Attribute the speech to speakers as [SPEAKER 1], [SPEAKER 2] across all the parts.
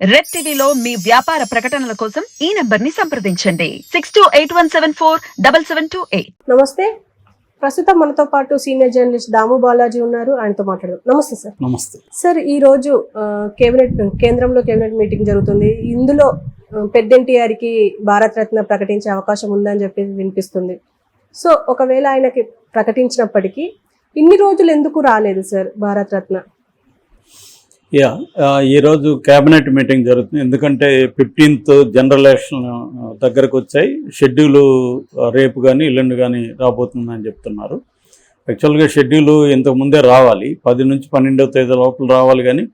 [SPEAKER 1] Red టీవీలో మీ వ్యాపార ప్రకటనల కోసం ఈ నంబర్ని సంప్రదించండి. Six two eight one seven four double seven two eight.
[SPEAKER 2] నమస్తే. ప్రస్తుతం మనతో పాటు సీనియర్ జర్నలిస్ట్ దాము బాలాజీ ఉన్నారు. ఆయనతో మాట్లాడదాం. నమస్తే సార్.
[SPEAKER 3] నమస్తే.
[SPEAKER 2] సార్ ఈ రోజు కేబినెట్ కేంద్రంలో కేబినెట్ మీటింగ్ జరుగుతుంది. ఇందులో పెద్ద ఎన్టీఆర్కి భారత రత్న ప్రకటించే అవకాశం ఉందని చెప్పి వినిపిస్తుంది. సో ఒకవేళ ఆయనకి ప్రకటించినప్పటికీ ఇన్ని రోజులు ఎందుకు రాలేదు సార్ భారత రత్న
[SPEAKER 3] యా ఈరోజు క్యాబినెట్ మీటింగ్ జరుగుతుంది. ఎందుకంటే ఫిఫ్టీన్త్ జనరల్ ఎలక్షన్ దగ్గరకు వచ్చాయి. షెడ్యూలు రేపు కానీ ఎల్లుండి కానీ రాబోతుందని చెప్తున్నారు. యాక్చువల్గా షెడ్యూల్ ఇంతకు ముందే రావాలి. పది నుంచి పన్నెండవ తేదీ లోపల రావాలి కానీ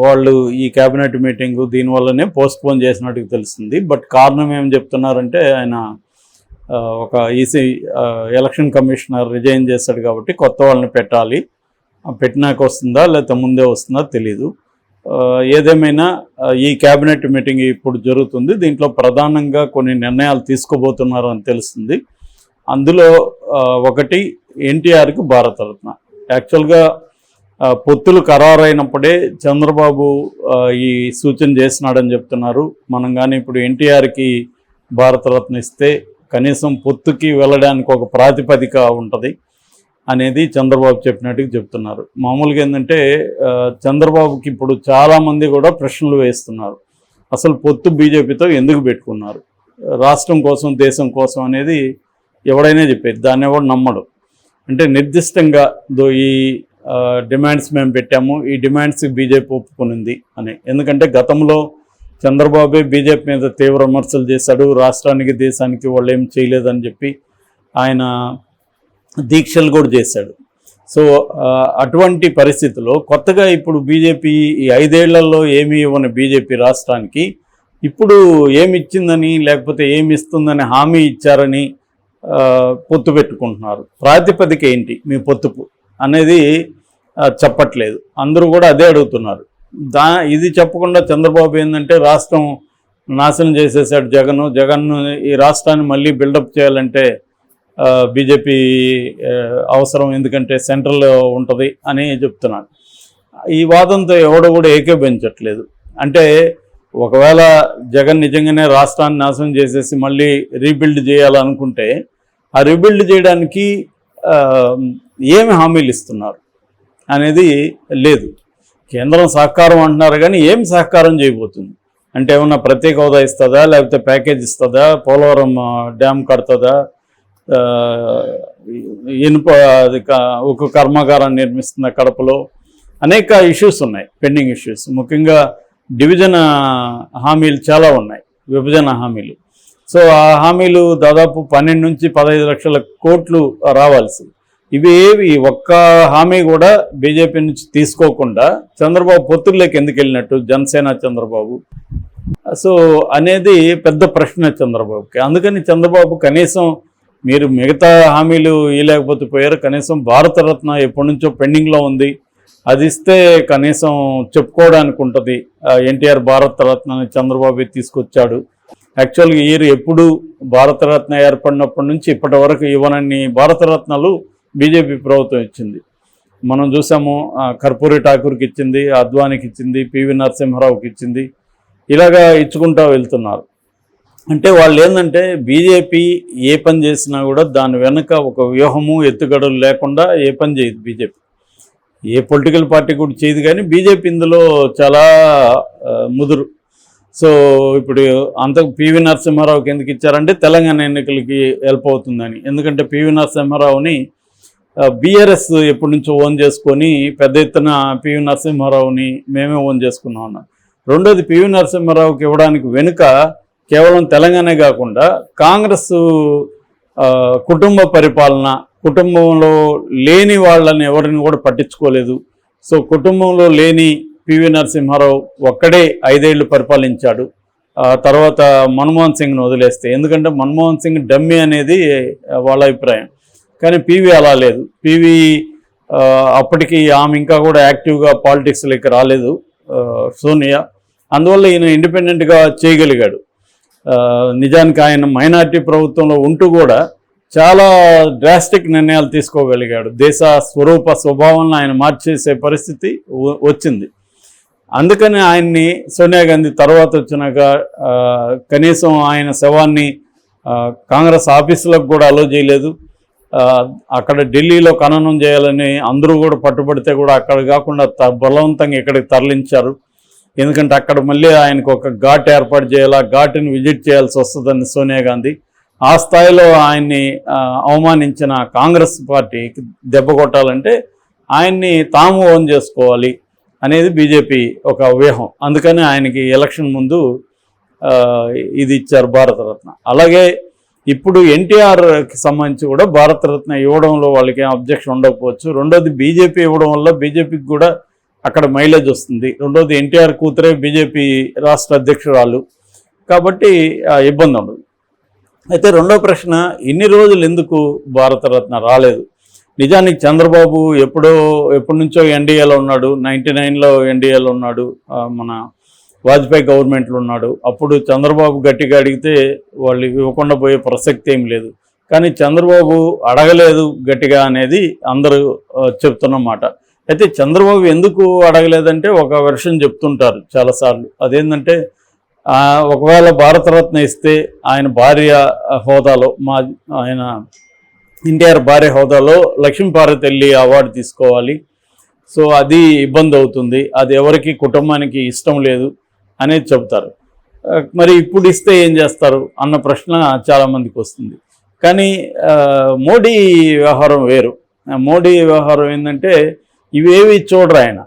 [SPEAKER 3] వాళ్ళు ఈ క్యాబినెట్ మీటింగ్ దీనివల్లనే పోస్ట్పోన్ చేసినట్టుగా తెలుస్తుంది. బట్ కారణం ఏం చెప్తున్నారంటే ఆయన ఒక ఈసీ ఎలక్షన్ కమిషనర్ రిజైన్ చేశాడు కాబట్టి కొత్త వాళ్ళని పెట్టాలి. పెట్టినాక వస్తుందా లేకపోతే ముందే వస్తుందా తెలీదు. ఏదేమైనా ఈ క్యాబినెట్ మీటింగ్ ఇప్పుడు జరుగుతుంది. దీంట్లో ప్రధానంగా కొన్ని నిర్ణయాలు తీసుకోబోతున్నారు అని తెలుస్తుంది. అందులో ఒకటి ఎన్టీఆర్కి భారతరత్న. యాక్చువల్గా పొత్తులు ఖరారైనప్పుడే చంద్రబాబు ఈ సూచన చేసినాడని చెప్తున్నారు. మనం కానీ ఇప్పుడు ఎన్టీఆర్కి భారతరత్న ఇస్తే కనీసం పొత్తుకి వెళ్ళడానికి ఒక ప్రాతిపదిక ఉంటుంది. అనేది చంద్రబాబు చెప్పినట్టుగా చెప్తున్నారు. మామూలుగా ఏంటంటే చంద్రబాబుకి ఇప్పుడు చాలామంది కూడా ప్రశ్నలు వేస్తున్నారు. అసలు పొత్తు బీజేపీతో ఎందుకు పెట్టుకున్నారు? రాష్ట్రం కోసం దేశం కోసం అనేది ఎవడైనా చెప్పేది దాన్ని ఎవడు నమ్మడు. అంటే నిర్దిష్టంగా దో ఈ డిమాండ్స్ మేము పెట్టాము ఈ డిమాండ్స్ బీజేపీ ఒప్పుకునింది అని. ఎందుకంటే గతంలో చంద్రబాబే బీజేపీ మీద తీవ్ర విమర్శలు చేశాడు రాష్ట్రానికి దేశానికి వాళ్ళు ఏం చేయలేదని చెప్పి ఆయన దీక్షలు కూడా చేశాడు. సో అటువంటి పరిస్థితిలో కొత్తగా ఇప్పుడు బీజేపీ ఈ ఐదేళ్ళలో ఏమి ఇవ్వని బీజేపీ రాష్ట్రానికి ఇప్పుడు ఏమి ఇచ్చిందని లేకపోతే ఏమి ఇస్తుందని హామీ ఇచ్చారని పొత్తు పెట్టుకుంటున్నారు. ప్రాతిపదిక ఏంటి? మీ పొత్తుపు అనేది చెప్పట్లేదు. అందరూ కూడా అదే అడుగుతున్నారు. దా ఇది చెప్పకుండా చంద్రబాబు ఏంటంటే రాష్ట్రం నాశనం చేసేసాడు జగన్. జగన్ ఈ రాష్ట్రాన్ని మళ్ళీ బిల్డప్ చేయాలంటే బీజేపీ అవసరం ఎందుకంటే సెంట్రల్ ఉంటుంది అని చెప్తున్నాడు ఈ వాదంతో ఎవడు కూడా ఏకీభవించట్లేదు. అంటే ఒకవేళ జగన్ నిజంగానే రాష్ట్రాన్ని నాశనం చేసేసి మళ్ళీ రీబిల్డ్ చేయాలనుకుంటే ఆ రీబిల్డ్ చేయడానికి ఏమి హామీలు ఇస్తున్నారు అనేది లేదు. కేంద్రం సహకారం అంటున్నారు కానీ ఏం సహకారం చేయబోతుంది? అంటే ఏమన్నా ప్రత్యేక హోదా ఇస్తుందా? లేకపోతే ప్యాకేజ్ ఇస్తుందా? పోలవరం డ్యామ్ కడుతుందా? ఇనుప అది క- ఉక్కు కర్మాగారాన్ని నిర్మిస్తున్న కడపలో అనేక ఇష్యూస్ ఉన్నాయి పెండింగ్ ఇష్యూస్ ముఖ్యంగా డివిజన్ హామీలు చాలా ఉన్నాయి విభజన హామీలు. సో ఆ హామీలు దాదాపు పన్నెండు నుంచి పదహైదు లక్షల కోట్లు రావాల్సి ఇవి ఏవి? ఒక్క హామీ కూడా బీజేపీ నుంచి తీసుకోకుండా చంద్రబాబు పొత్తుల్లోకి ఎందుకు వెళ్ళినట్టు? జనసేన చంద్రబాబు. సో అనేది పెద్ద ప్రశ్న చంద్రబాబుకి. అందుకని చంద్రబాబు కనీసం మీరు మిగతా హామీలు ఇవ్వలేకపోతే పోయారు. కనీసం భారతరత్న ఎప్పటి నుంచో పెండింగ్లో ఉంది. అది ఇస్తే కనీసం చెప్పుకోవడానికి ఉంటుంది. ఎన్టీఆర్ భారతరత్నని చంద్రబాబు తీసుకొచ్చాడు. యాక్చువల్గా ఈయన ఎప్పుడు భారతరత్న ఏర్పడినప్పటి నుంచి ఇప్పటి వరకు ఇవ్వనన్ని భారతరత్నాలు బీజేపీ ప్రభుత్వం ఇచ్చింది. మనం చూసాము కర్పూరి ఠాకూర్కి ఇచ్చింది అద్వానికి ఇచ్చింది పివి నరసింహారావుకి ఇచ్చింది. ఇలాగా ఇచ్చుకుంటూ వెళ్తున్నారు. అంటే వాళ్ళు ఏంటంటే బీజేపీ ఏ పని చేసినా కూడా దాని వెనుక ఒక వ్యూహము ఎత్తుగడలు లేకుండా ఏ పని చేయదు బీజేపీ. ఏ పొలిటికల్ పార్టీ కూడా చేయదు కానీ బీజేపీ ఇందులో చాలా ముదురు. సో ఇప్పుడు అంత పివి నరసింహారావుకి ఎందుకు ఇచ్చారంటే తెలంగాణ ఎన్నికలకి హెల్ప్ అవుతుందని. ఎందుకంటే పివి నరసింహారావుని బీఆర్ఎస్ ఎప్పటి నుంచో ఓన్ చేసుకొని పెద్ద ఎత్తున పివి నరసింహారావుని మేమే ఓన్ చేసుకున్నాం అన్న. రెండోది పివి నరసింహారావుకి ఇవ్వడానికి వెనుక కేవలం తెలంగాణ కాకుండా కాంగ్రెస్ కుటుంబ పరిపాలన కుటుంబంలో లేని వాళ్ళని ఎవరిని కూడా పట్టించుకోలేదు. సో కుటుంబంలో లేని పివి నరసింహారావు ఒక్కడే ఐదేళ్ళు పరిపాలించాడు. తర్వాత మన్మోహన్ సింగ్ను వదిలేస్తే ఎందుకంటే మన్మోహన్ సింగ్ డమ్మి అనేది వాళ్ళ అభిప్రాయం. కానీ పివి అలా లేదు. పీవీ అప్పటికి ఆమె ఇంకా కూడా యాక్టివ్గా పాలిటిక్స్లోకి రాలేదు సోనియా. అందువల్ల ఈయన ఇండిపెండెంట్గా చేయగలిగాడు. నిజానికి ఆయన మైనార్టీ ప్రభుత్వంలో ఉంటూ కూడా చాలా డ్రాస్టిక్ నిర్ణయాలు తీసుకోగలిగాడు. దేశ స్వరూప స్వభావాలను ఆయన మార్చేసే పరిస్థితి వచ్చింది. అందుకని ఆయన్ని సోనియా గాంధీ తర్వాత వచ్చినాక కనీసం ఆయన శవాన్ని కాంగ్రెస్ ఆఫీసులకు కూడా అలో చేయలేదు. అక్కడ ఢిల్లీలో ఖననం చేయాలని అందరూ కూడా పట్టుబడితే కూడా అక్కడ కాకుండా త- బలవంతంగా ఇక్కడికి తరలించారు. ఎందుకంటే అక్కడ మళ్ళీ ఆయనకు ఒక ఘాట్ ఏర్పాటు చేయాలా ఘాటుని విజిట్ చేయాల్సి వస్తుందని సోనియా గాంధీ. ఆ స్థాయిలో ఆయన్ని అవమానించిన కాంగ్రెస్ పార్టీకి దెబ్బ కొట్టాలంటే ఆయన్ని తాము ఓన్ చేసుకోవాలి అనేది బీజేపీ ఒక వ్యూహం. అందుకని ఆయనకి ఎలక్షన్ ముందు ఇది ఇచ్చారు భారతరత్న. అలాగే ఇప్పుడు ఎన్టీఆర్కి సంబంధించి కూడా భారతరత్న ఇవ్వడంలో వాళ్ళకి ఏం అబ్జెక్షన్ ఉండకపోవచ్చు. రెండోది బీజేపీ ఇవ్వడం వల్ల బీజేపీకి కూడా అక్కడ మైలేజ్ వస్తుంది. రెండోది ఎన్టీఆర్ కూతురే బీజేపీ రాష్ట్ర అధ్యక్షురాలు. కాబట్టి ఆ, ఇబ్బంది ఉండదు. అయితే రెండో ప్రశ్న ఇన్ని రోజులు ఎందుకు భారతరత్న రాలేదు? నిజానికి చంద్రబాబు ఎప్పుడో ఎప్పటి నుంచో ఎన్డీఏలో ఉన్నాడు. నైంటీ నైన్లో ఎన్డీఏలో ఉన్నాడు. మన వాజ్పేయి గవర్నమెంట్లో ఉన్నాడు. అప్పుడు చంద్రబాబు గట్టిగా అడిగితే వాళ్ళు ఇవ్వకుండా పోయే ప్రసక్తి ఏం లేదు. కానీ చంద్రబాబు అడగలేదు గట్టిగా అనేది అందరూ చెప్తున్నమాట అయితే చంద్రబాబు ఎందుకు అడగలేదంటే ఒక వెర్షన్ చెప్తుంటారు చాలాసార్లు. అదేంటంటే ఒకవేళ భారతరత్న ఇస్తే ఆయన భార్య హోదాలో మా ఆయన ఎన్టీఆర్ భార్య హోదాలో లక్ష్మీపార్వతి వెళ్ళి అవార్డు తీసుకోవాలి. సో అది ఇబ్బంది అవుతుంది. అది ఎవరికి కుటుంబానికి ఇష్టం లేదు అనేది చెప్తారు. మరి ఇప్పుడు ఇస్తే ఏం చేస్తారు అన్న ప్రశ్న చాలామందికి వస్తుంది. కానీ మోడీ వ్యవహారం వేరు. మోడీ వ్యవహారం ఏంటంటే ఇవేవి చూడరు ఆయన.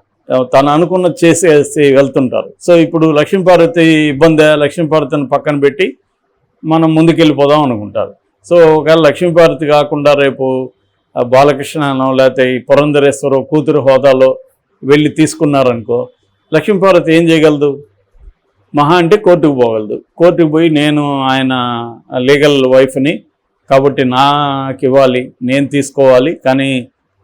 [SPEAKER 3] తను అనుకున్నది చేసేసి వెళ్తుంటారు సో ఇప్పుడు లక్ష్మీపార్వతి ఇబ్బంది లక్ష్మీపార్వతిని పక్కన పెట్టి మనం ముందుకెళ్ళిపోదాం అనుకుంటారు. సో ఒకవేళ లక్ష్మీపార్వతి కాకుండా రేపు బాలకృష్ణనో లేకపోతే ఈ పురంధరేశ్వరం కూతురు హోదాలో వెళ్ళి తీసుకున్నారనుకో లక్ష్మీపార్వతి ఏం చేయగలదు? మహా అంటే కోర్టుకు పోగలదు. కోర్టుకు పోయి నేను ఆయన లీగల్ వైఫ్ని కాబట్టి నాకు ఇవ్వాలి నేను తీసుకోవాలి కానీ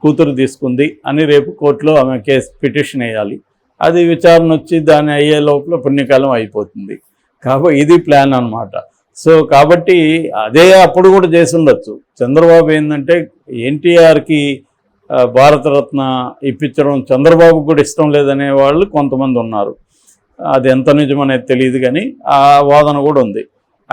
[SPEAKER 3] కూతురు తీసుకుంది అని రేపు కోర్టులో ఆమె కేసు పిటిషన్ వేయాలి. అది విచారణ వచ్చి దాని అయ్యే లోపల పుణ్యకాలం అయిపోతుంది. కాబట్టి ఇది ప్లాన్ అన్నమాట. సో కాబట్టి అదే అప్పుడు కూడా చేసి ఉండొచ్చు. చంద్రబాబు ఏంటంటే ఎన్టీఆర్కి భారతరత్న ఇప్పించడం చంద్రబాబు కూడా ఇష్టం లేదనే వాళ్ళు కొంతమంది ఉన్నారు. అది ఎంత నిజమనేది తెలియదు కానీ ఆ వాదన కూడా ఉంది.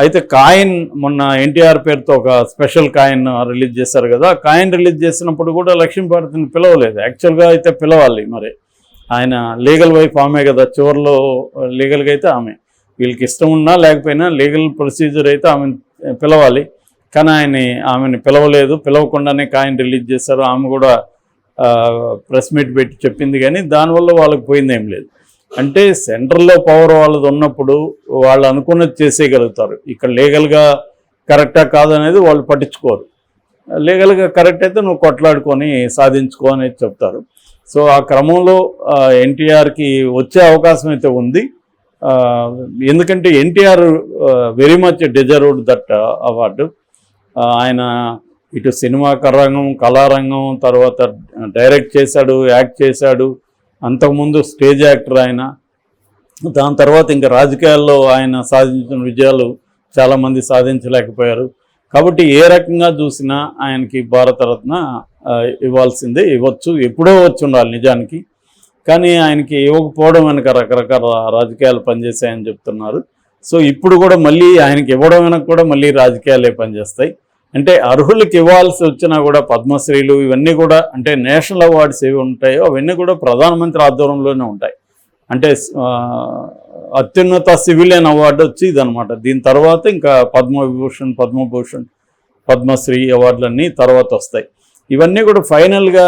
[SPEAKER 3] అయితే కాయిన్ మొన్న ఎన్టీఆర్ పేరుతో ఒక స్పెషల్ కాయిన్ రిలీజ్ చేశారు కదా కాయిన్ రిలీజ్ చేసినప్పుడు కూడా లక్ష్మీభారతిని పిలవలేదు. యాక్చువల్గా అయితే పిలవాలి మరి. ఆయన లీగల్ వైఫ్ ఆమె కదా చివరిలో లీగల్గా అయితే ఆమె. వీళ్ళకి ఇష్టం ఉన్నా లేకపోయినా లీగల్ ప్రొసీజర్ అయితే ఆమెను పిలవాలి. కానీ ఆయన ఆమెను పిలవలేదు. పిలవకుండానే కాయిన్ రిలీజ్ చేశారు. ఆమె కూడా ప్రెస్ మీట్ పెట్టి చెప్పింది కానీ దానివల్ల వాళ్ళకి పోయింది ఏం లేదు. అంటే సెంట్రల్లో పవర్ వాళ్ళది ఉన్నప్పుడు వాళ్ళు అనుకున్నది చేసేయగలుగుతారు. ఇక్కడ లీగల్గా కరెక్టా కాదనేది వాళ్ళు పట్టించుకోరు. లీగల్గా కరెక్ట్ అయితే నువ్వు కొట్లాడుకొని సాధించుకో అనేది చెప్తారు. సో ఆ క్రమంలో ఎన్టీఆర్కి వచ్చే అవకాశం అయితే ఉంది. ఎందుకంటే NTR very much deserved that award ఆయన ఇటు సినిమా రంగం కళారంగం తర్వాత డైరెక్ట్ చేశాడు యాక్ట్ చేశాడు. అంతకుముందు స్టేజ్ యాక్టర్ ఆయన దాని తర్వాత ఇంకా రాజకీయాల్లో ఆయన సాధించిన విజయాలు చాలామంది సాధించలేకపోయారు. కాబట్టి ఏ రకంగా చూసినా ఆయనకి భారతరత్న ఇవ్వాల్సిందే. ఇవ్వచ్చు ఎప్పుడో వచ్చి ఉండాలి నిజానికి. కానీ ఆయనకి ఇవ్వకపోవడం వెనక రకరకాల రాజకీయాలు పనిచేశాయని చెప్తున్నారు. సో ఇప్పుడు కూడా మళ్ళీ ఆయనకి ఇవ్వడం వెనక కూడా మళ్ళీ రాజకీయాలే పనిచేస్తాయి. అంటే అర్హులకి ఇవ్వాల్సి వచ్చినా కూడా పద్మశ్రీలు ఇవన్నీ కూడా అంటే నేషనల్ అవార్డ్స్ ఏవి ఉంటాయో అవన్నీ కూడా ప్రధానమంత్రి ఆధ్వర్యంలోనే ఉంటాయి. అంటే అత్యున్నత సివిలియన్ అవార్డు వచ్చి ఇదనమాట దీని తర్వాత ఇంకా పద్మవిభూషణ్ పద్మభూషణ్ పద్మశ్రీ అవార్డులన్నీ తర్వాత వస్తాయి. ఇవన్నీ కూడా ఫైనల్గా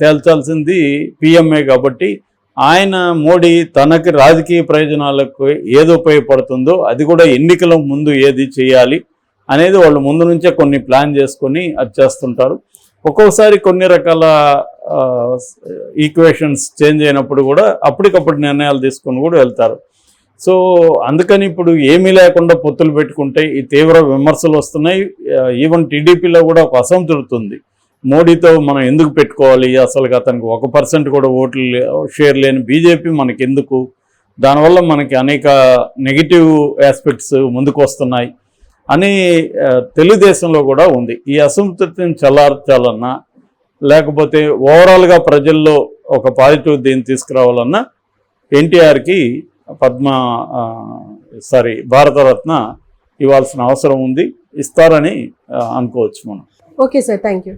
[SPEAKER 3] తేల్చాల్సింది పిఎంఏ కాబట్టి ఆయన మోడీ తనకి రాజకీయ ప్రయోజనాలకు ఏది ఉపయోగపడుతుందో అది కూడా ఎన్నికల ముందు ఏది చేయాలి అనేది వాళ్ళు ముందు నుంచే కొన్ని ప్లాన్ చేసుకొని అది చేస్తుంటారు. ఒక్కొక్కసారి కొన్ని రకాల ఈక్వేషన్స్ చేంజ్ అయినప్పుడు కూడా అప్పటికప్పుడు నిర్ణయాలు తీసుకొని కూడా వెళ్తారు. సో అందుకని ఇప్పుడు ఏమీ లేకుండా పొత్తులు పెట్టుకుంటే ఈ తీవ్ర విమర్శలు వస్తున్నాయి. ఈవెన్ టీడీపీలో కూడా ఒక అసంతృప్తి ఉంది. మోడీతో మనం ఎందుకు పెట్టుకోవాలి? అసలు అతనికి ఒక పర్సెంట్ కూడా ఓట్లు షేర్ లేని బీజేపీ మనకి ఎందుకు దానివల్ల మనకి అనేక నెగిటివ్ ఆస్పెక్ట్స్ ముందుకు వస్తున్నాయి. అని తెలుగుదేశంలో కూడా ఉంది. ఈ అసంతృప్తిని చల్లార్చాలన్నా లేకపోతే ఓవరాల్గా ప్రజల్లో ఒక పాజిటివ్ దీన్ని తీసుకురావాలన్నా ఎన్టీఆర్కి పద్మ సారీ భారతరత్న ఇవ్వాల్సిన అవసరం ఉంది. ఇస్తారని అనుకోవచ్చు మనం.
[SPEAKER 2] Okay sir thank you